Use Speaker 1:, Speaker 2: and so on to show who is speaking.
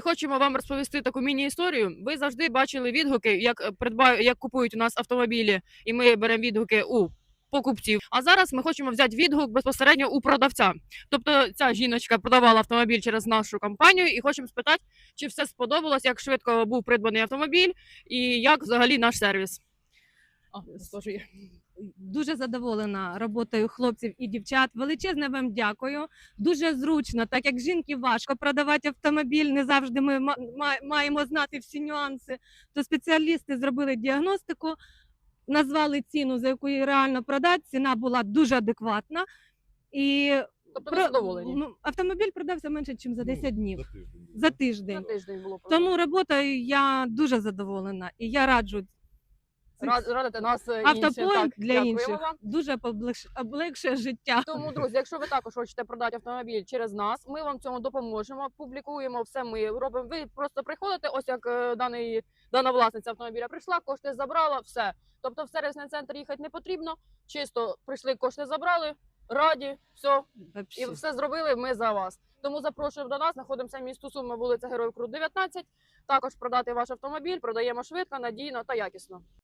Speaker 1: Хочемо вам розповісти таку міні-історію. Ви завжди бачили відгуки, як е, придбають, як купують у нас автомобілі, і ми беремо відгуки у покупців. А зараз ми хочемо взяти відгук безпосередньо у продавця. Тобто ця жіночка продавала автомобіль через нашу компанію, і хочемо спитати, чи все сподобалось, як швидко був придбаний автомобіль, і як взагалі наш сервіс. А, теж є.
Speaker 2: Дуже задоволена роботою хлопців і дівчат. Величезне вам дякую. Дуже зручно, так як жінки важко продавати автомобіль. Не завжди ми ма- ма- маємо знати всі нюанси. То спеціалісти зробили діагностику, назвали ціну, за яку її реально продати. Ціна була дуже адекватна. І
Speaker 1: Тобто
Speaker 2: про-
Speaker 1: задоволені?
Speaker 2: ну, автомобіль продався менше, ніж за 10 днів,
Speaker 3: За тиждень.
Speaker 2: за тиждень.
Speaker 1: На тиждень було
Speaker 2: Тому роботою я дуже задоволена і я раджу
Speaker 1: Рад, радите нас е, іншим.
Speaker 2: автопоінт
Speaker 1: Так,
Speaker 2: для
Speaker 1: дякуємо
Speaker 2: інших
Speaker 1: вам.
Speaker 2: дуже поближ- облегшує життя.
Speaker 1: Тому, друзі, якщо ви також хочете продати автомобіль через нас, ми вам в цьому допоможемо. Публікуємо все. Ми робимо. Ви просто приходите, ось як е, даний дана власниця автомобіля прийшла, кошти забрала, все. Тобто, в сервісний центр їхати не потрібно. Чисто прийшли, кошти забрали, раді, все, і
Speaker 2: Вообще.
Speaker 1: все зробили. Ми за вас. Тому запрошуємо до нас. Знаходимося в місто Суми, вулиця Героїв Крут 19. Також продати ваш автомобіль, продаємо швидко, надійно та якісно.